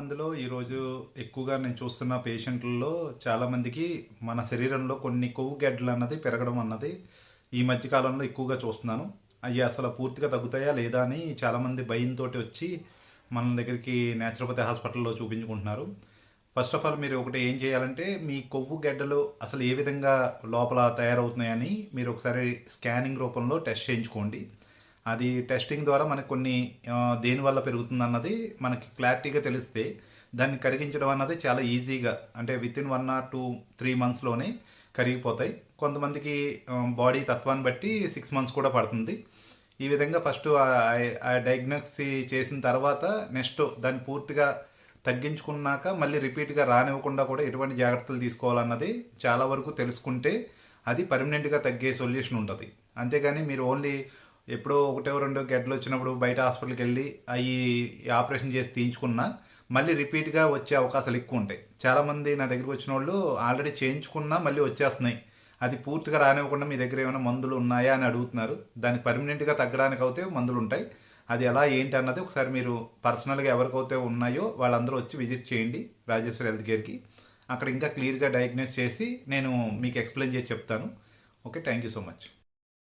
అందులో ఈరోజు ఎక్కువగా నేను చూస్తున్న పేషెంట్లలో చాలామందికి మన శరీరంలో కొన్ని కొవ్వు గడ్డలు అన్నది పెరగడం అన్నది ఈ మధ్యకాలంలో ఎక్కువగా చూస్తున్నాను. అవి అసలు పూర్తిగా తగ్గుతాయా లేదా అని చాలామంది భయంతో వచ్చి మన దగ్గరికి నేచురోపతి హాస్పిటల్లో చూపించుకుంటున్నారు. ఫస్ట్ ఆఫ్ ఆల్ మీరు ఒకటి ఏం చేయాలంటే మీ కొవ్వు గడ్డలు అసలు ఏ విధంగా లోపల తయారవుతున్నాయని మీరు ఒకసారి స్కానింగ్ రూపంలో టెస్ట్ చేయించుకోండి. అది టెస్టింగ్ ద్వారా మనకు కొన్ని దేనివల్ల పెరుగుతుంది అన్నది మనకి క్లారిటీగా తెలిస్తే దాన్ని కరిగించడం అన్నది చాలా ఈజీగా అంటే within one or two three మంత్స్లోనే కరిగిపోతాయి. కొంతమందికి బాడీ తత్వాన్ని బట్టి సిక్స్ మంత్స్ కూడా పడుతుంది. ఈ విధంగా ఫస్ట్ ఆ డయాగ్నోసి చేసిన తర్వాత నెక్స్ట్ దాన్ని పూర్తిగా తగ్గించుకున్నాక మళ్ళీ రిపీట్గా రానివ్వకుండా కూడా ఎటువంటి జాగ్రత్తలు తీసుకోవాలన్నది చాలా వరకు తెలుసుకుంటే అది పర్మనెంట్గా తగ్గే సొల్యూషన్ ఉంటుంది. అంతేగాని మీరు ఓన్లీ ఎప్పుడో ఒకటో రెండో గడ్డలు వచ్చినప్పుడు బయట హాస్పిటల్కి వెళ్ళి అవి ఆపరేషన్ చేసి తీయించుకున్నా మళ్ళీ రిపీట్గా వచ్చే అవకాశాలు ఎక్కువ ఉంటాయి. చాలామంది నా దగ్గరికి వచ్చిన వాళ్ళు ఆల్రెడీ చేయించుకున్నా మళ్ళీ వచ్చేస్తున్నాయి. అది పూర్తిగా రానివ్వకుండా మీ దగ్గర ఏమైనా మందులు ఉన్నాయా అని అడుగుతున్నారు. దాన్ని పర్మనెంట్గా తగ్గడానికి అయితే మందులు ఉంటాయి. అది ఎలా ఏంటి అన్నది ఒకసారి మీరు పర్సనల్గా ఎవరికైతే ఉన్నాయో వాళ్ళందరూ వచ్చి విజిట్ చేయండి రాజేశ్వరి హెల్త్ కేర్కి. అక్కడ ఇంకా క్లియర్గా డయాగ్నోస్ చేసి నేను మీకు ఎక్స్ప్లెయిన్ చేసి చెప్తాను. Okay thank you so much.